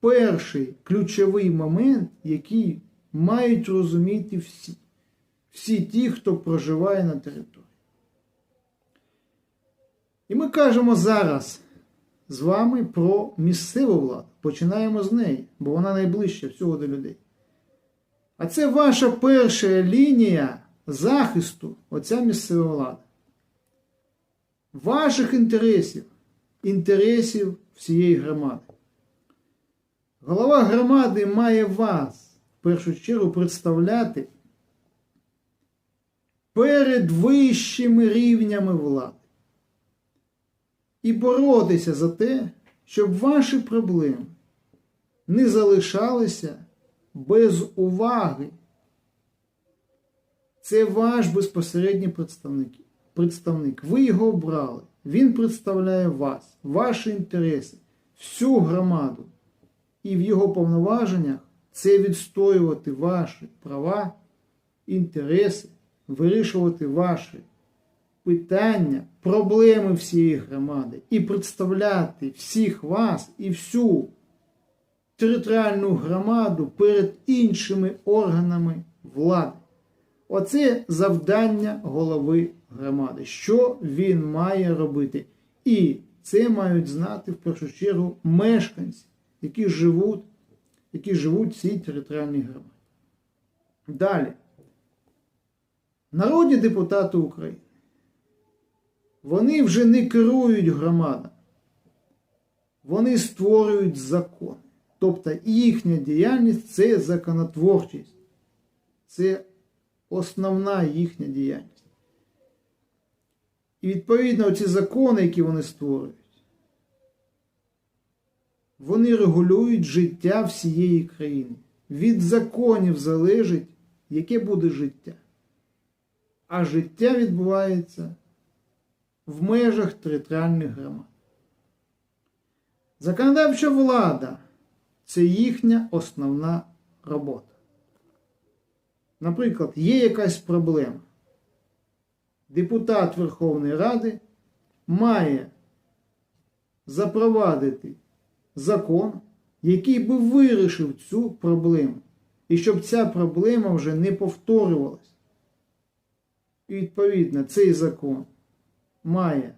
перший ключовий момент, який мають розуміти всі. Всі ті, хто проживає на території. І ми кажемо зараз з вами про місцеву владу. Починаємо з неї, бо вона найближча всього до людей. А це ваша перша лінія захисту, оця місцева влада. Ваших інтересів, інтересів всієї громади. Голова громади має вас в першу чергу представляти перед вищими рівнями влади і боротися за те, щоб ваші проблеми не залишалися без уваги. Це ваш безпосередній представник. представник. Ви його обрали. Він представляє вас, ваші інтереси, всю громаду. І в його повноваженнях це відстоювати ваші права, інтереси, вирішувати ваші питання, проблеми всієї громади і представляти всіх вас і всю територіальну громаду перед іншими органами влади. Оце завдання голови громади. Що він має робити? І це мають знати в першу чергу мешканці, які живуть, які живуть в цій територіальній громаді. Далі. Народні депутати України. Вони вже не керують громадами. Вони створюють закон. Тобто їхня діяльність це законотворчість. Це основна їхня діяльність. І відповідно ці закони, які вони створюють, вони регулюють життя всієї країни. Від законів залежить, яке буде життя. А життя відбувається в межах територіальних громад. Законодавча влада це їхня основна робота. Наприклад, є якась проблема. Депутат Верховної Ради має запровадити закон, який би вирішив цю проблему. І щоб ця проблема вже не повторювалась. І відповідно цей закон має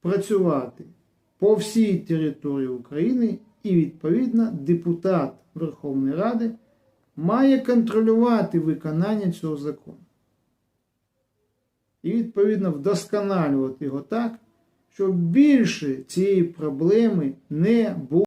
працювати по всій території України, і, відповідно, депутат Верховної Ради має контролювати виконання цього закону. І, відповідно, вдосконалювати його так, щоб більше цієї проблеми не було.